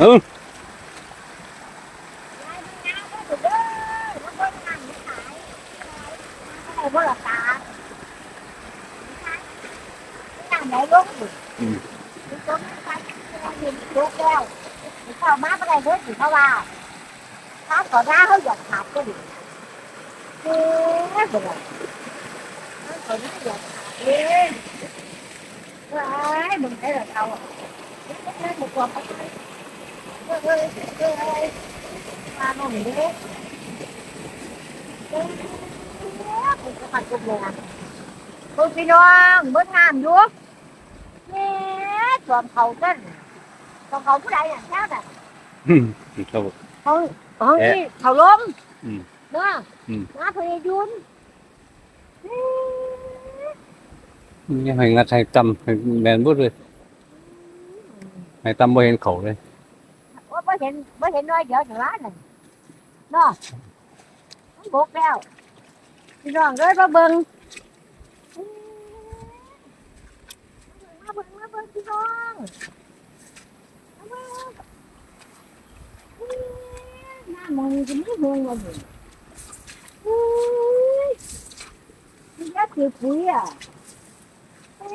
เออบ่ละตาน้ำไหลลงอยู่มีต้นไม้เห็นลูกแล้วเข้ามาบ่ได้เด้อสิเพราะว่าถ้าขอได้เขาอยากขาดก็ดีเอ๊ะบ่ได้ถ้าขอได้อยากขาดเอ๊ะว้ายมึงได้หรอเขาอะเอาไมเฮ้ยเฮ้ยเฮ้ยมดิเอ๊ะมึงจะขัดกุญแจ คุณพี่น้องเบิ้งน้ำอยู่เนี่ยสวมเขาเต้นสวมเขาผู้ใดอย่างแท้น่ะ อืมครับ เขาเขานี่เขาล้ม อืม เนาะ อืม มาพยายุน ยังให้งัดให้ตำให้แมนบุดเลยให้ตำบ่เห็นเขาเลย ว่า ไม่เห็นไม่เห็นน้อยเดียวถึงร้านน่ะเนาะมันบกแล้วพี่น้องเลยมาเบิ้งมาเบิ้งมาเบิ้งพี่น้องมาเบิ้งน้ำมันจะไม่เมืองเราอยู่ อุ้ยคุณย่าถือปุ๋ยอ่ะเอ๊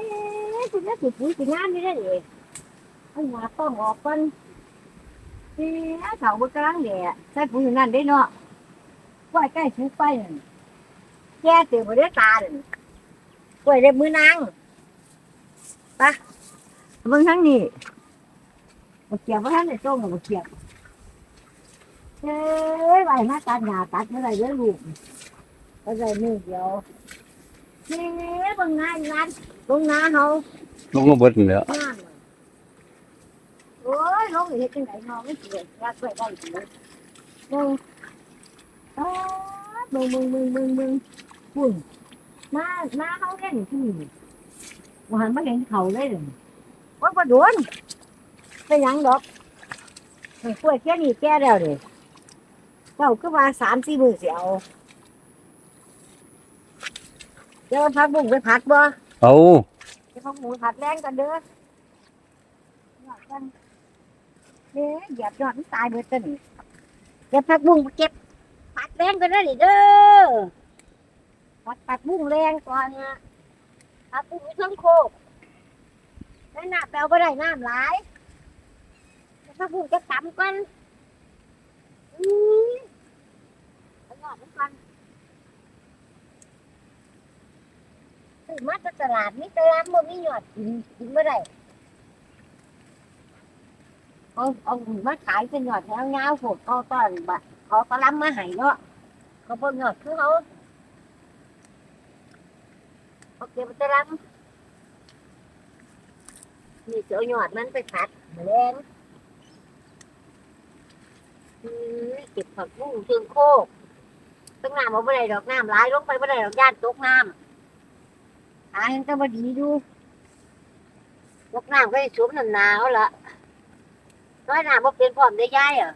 ะคุณย่าถือปุ๋ยสิงานนี่ได้เลยเอาหัวต้องออกกัน เอ๊ะเขาบนกลางแดดใส่ปุ๋ยอยู่นั่นได้เนาะกล้วยใกล้ชุบไปนั่นแก่เตื่นมาได้ตาเลยกล้วยเล็บมือนางไปเบิ่งทั้งนี้บักเกี่ยบว่าท่านได้ต้มบักเกี่ยบเอ้ยไปมาตัดหญ้าตัดเมื่อไหรเด้อลูกก็เลยมือเดียวนี่เบางงานงานตรงนาเขาลงมาเบิดนี่แหล้วงานโ người hết trên đấy ngon cái chị ra quẹt đây chị bông đó mừng mừng mừng mừng mừng buồn má má không cái gì cái gì mà hắn bắt cái khẩu đấy rồi quá quá đuối cái nhắn được mình quẹt cái gì kia đều để vào cứ ba sám xí mười dẻo cho phát bụng cái phát bơ ồ. Cái không muốn phát lên còn được เห็นเขาเลยว่าประหันตาก็มาสามสี่มือเสียเดี๋ยวพักบุ้งเอาเดี๋ยวพักบุ้งผัดแรงกันเด้อหยอดกันเด้อเหยียบยอดมันตายเบิดตัวนี่เดี๋ยวพักบุ้งไปเก็บผัดแรงกันเด้อนี่เด้อผัดผักบุ้งแรงก่อนนะผักบุ้งเทั้งโคกนั่นน่ะแปลว่าได้น้ำหลายเดี๋ยวพักบุ้งจะตำกันอือเอาหยอดมันกันซื้อมาจากตลาดนี่ตลาดบ่มียอดกินกินบ่ได้ เอาเอามาขายเป็นยอดแถวยาวพวกเขาตอนบะเขาตะลำมาให้เนาะเขาบ่ยอดคือเขาเขาเก็บตะลำนี่เจ้ายอดมันไปขัดมลงอืมเก็บผักบุ้งเชิงโคกตั้งน้ำเอาบ่ได้ดอกน้ำไหลายลงไปบ่ได้ดอกย่านตกน้ำหาเห็นแตะบดีดูพวกน้ำก็จะชุบน้ำหนาวละ ร้อยน้ำบ่เป็นพร้อมได้ย้ายเหรอ